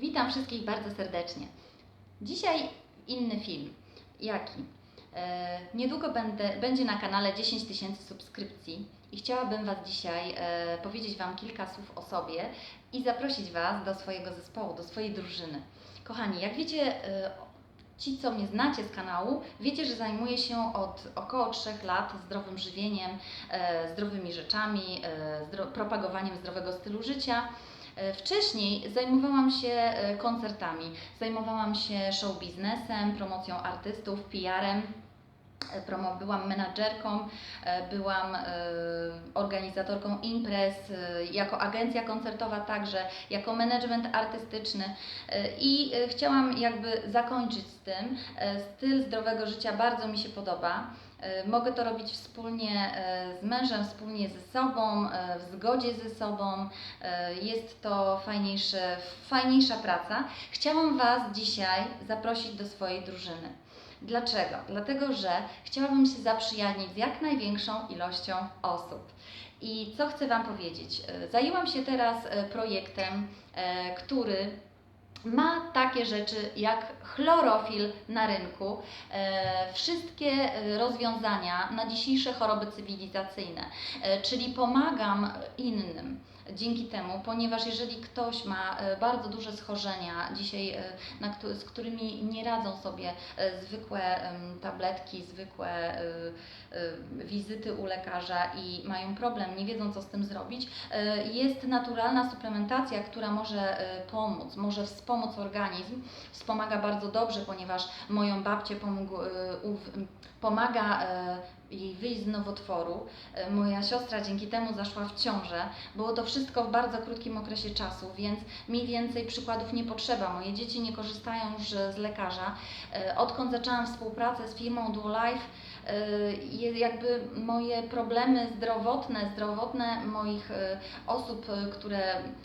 Witam wszystkich bardzo serdecznie. Dzisiaj inny film. Jaki? E, niedługo będę, będzie na kanale 10 tysięcy subskrypcji i chciałabym Was dzisiaj e, powiedzieć Wam kilka słów o sobie i zaprosić Was do swojego zespołu, do swojej drużyny. Kochani, jak wiecie, e, ci co mnie znacie z kanału, wiecie, że zajmuję się od około 3 lat zdrowym żywieniem, e, zdrowymi rzeczami, e, zdro propagowaniem zdrowego stylu życia. E, Wcześniej zajmowałam się e, koncertami, zajmowałam się show biznesem, promocją artystów, PR-em. E, byłam menadżerką, e, byłam e, organizatorką imprez, jako agencja koncertowa także, jako management artystyczny i chciałam jakby zakończyć z tym. Styl zdrowego życia bardzo mi się podoba. Mogę to robić wspólnie z mężem, wspólnie ze sobą, w zgodzie ze sobą. Jest to fajniejsze, fajniejsza praca. Chciałam Was dzisiaj zaprosić do swojej drużyny. Dlaczego? Dlatego, że chciałabym się zaprzyjaźnić z jak największą ilością osób. I co chcę Wam powiedzieć? E, Zajęłam się teraz e, projektem, e, który ma takie rzeczy jak chlorofil na rynku, wszystkie rozwiązania na dzisiejsze choroby cywilizacyjne, czyli pomagam innym dzięki temu, ponieważ jeżeli ktoś ma e, bardzo duże schorzenia dzisiaj, e, z którymi nie radzą sobie e, zwykłe tabletki, zwykłe wizyty u lekarza i mają problem, nie wiedzą co z tym zrobić, jest naturalna suplementacja, która może pomóc, może wspomóc organizm. Wspomaga bardzo dobrze, ponieważ moją babcię pomógł, pomaga e, jej wyjść z nowotworu. E, Moja siostra dzięki temu zaszła w ciążę. Było to wszystko w bardzo krótkim okresie czasu, więc mi więcej przykładów nie potrzeba. Moje dzieci nie korzystają już z lekarza. E, Odkąd zaczęłam współpracę z firmą DuoLife, e, je- jakby moje problemy zdrowotne, zdrowotne moich e, osób, e, które,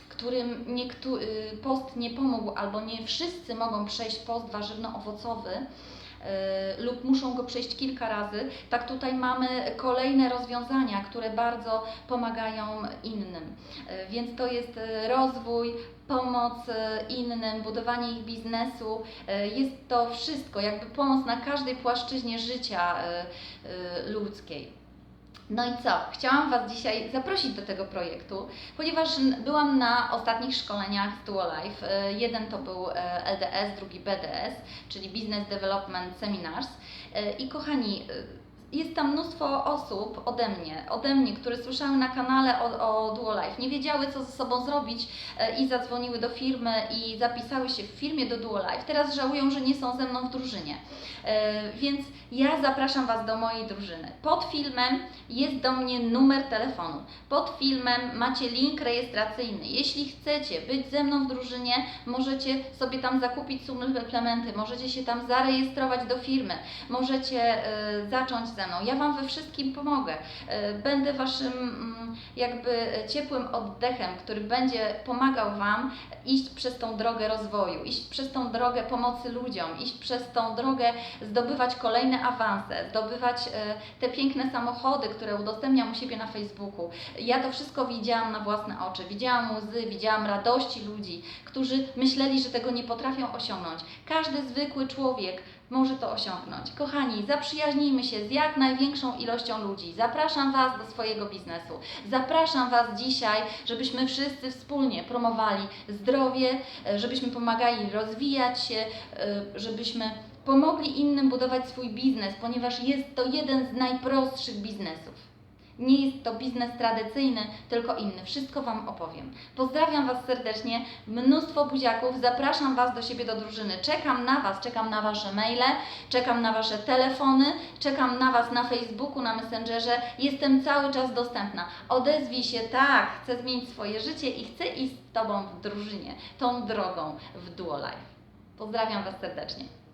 którym niektó- post nie pomógł, albo nie wszyscy mogą przejść post warzywno-owocowy, lub muszą go przejść kilka razy, tak tutaj mamy kolejne rozwiązania, które bardzo pomagają innym. Y, Więc to jest y, rozwój, pomoc innym, budowanie ich biznesu. Jest to wszystko, jakby pomoc na każdej płaszczyźnie życia ludzkiej. No i co? Chciałam Was dzisiaj zaprosić do tego projektu, ponieważ byłam na ostatnich szkoleniach z Duo Life. Y, Jeden to był e, LDS, drugi BDS, czyli Business Development Seminars. Y, I kochani, jest tam mnóstwo osób ode mnie, ode mnie, które słyszały na kanale o, o Duo Life, nie wiedziały co ze sobą zrobić e, i zadzwoniły do firmy i zapisały się w firmie do Duo Life. Teraz żałują, że nie są ze mną w drużynie. E, Więc ja zapraszam Was do mojej drużyny. Pod filmem jest do mnie numer telefonu. Pod filmem macie link rejestracyjny. Jeśli chcecie być ze mną w drużynie, możecie sobie tam zakupić suplementy, możecie się tam zarejestrować do firmy, możecie e, zacząć ze Ja Wam we wszystkim pomogę. E, będę Waszym mm, jakby ciepłym oddechem, który będzie pomagał Wam iść przez tą drogę rozwoju, iść przez tą drogę pomocy ludziom, iść przez tą drogę zdobywać kolejne awanse, zdobywać e, te piękne samochody, które udostępniam u siebie na Facebooku. Ja to wszystko widziałam na własne oczy. Widziałam łzy, widziałam radości ludzi, którzy myśleli, że tego nie potrafią osiągnąć. Każdy zwykły człowiek może to osiągnąć. Kochani, zaprzyjaźnijmy się z jak największą ilością ludzi. Zapraszam Was do swojego biznesu. Zapraszam Was dzisiaj, żebyśmy wszyscy wspólnie promowali zdrowie, e, żebyśmy pomagali rozwijać się, e, żebyśmy pomogli innym budować swój biznes, ponieważ jest to jeden z najprostszych biznesów. Nie jest to biznes tradycyjny, tylko inny. Wszystko Wam opowiem. Pozdrawiam Was serdecznie, mnóstwo buziaków, zapraszam Was do siebie do drużyny. Czekam na Was, czekam na Wasze maile, czekam na Wasze telefony, czekam na Was na Facebooku, na Messengerze. Jestem cały czas dostępna. Odezwij się, tak, chcę zmienić swoje życie i chcę iść z Tobą w drużynie, tą drogą w Duo Life. Pozdrawiam Was serdecznie.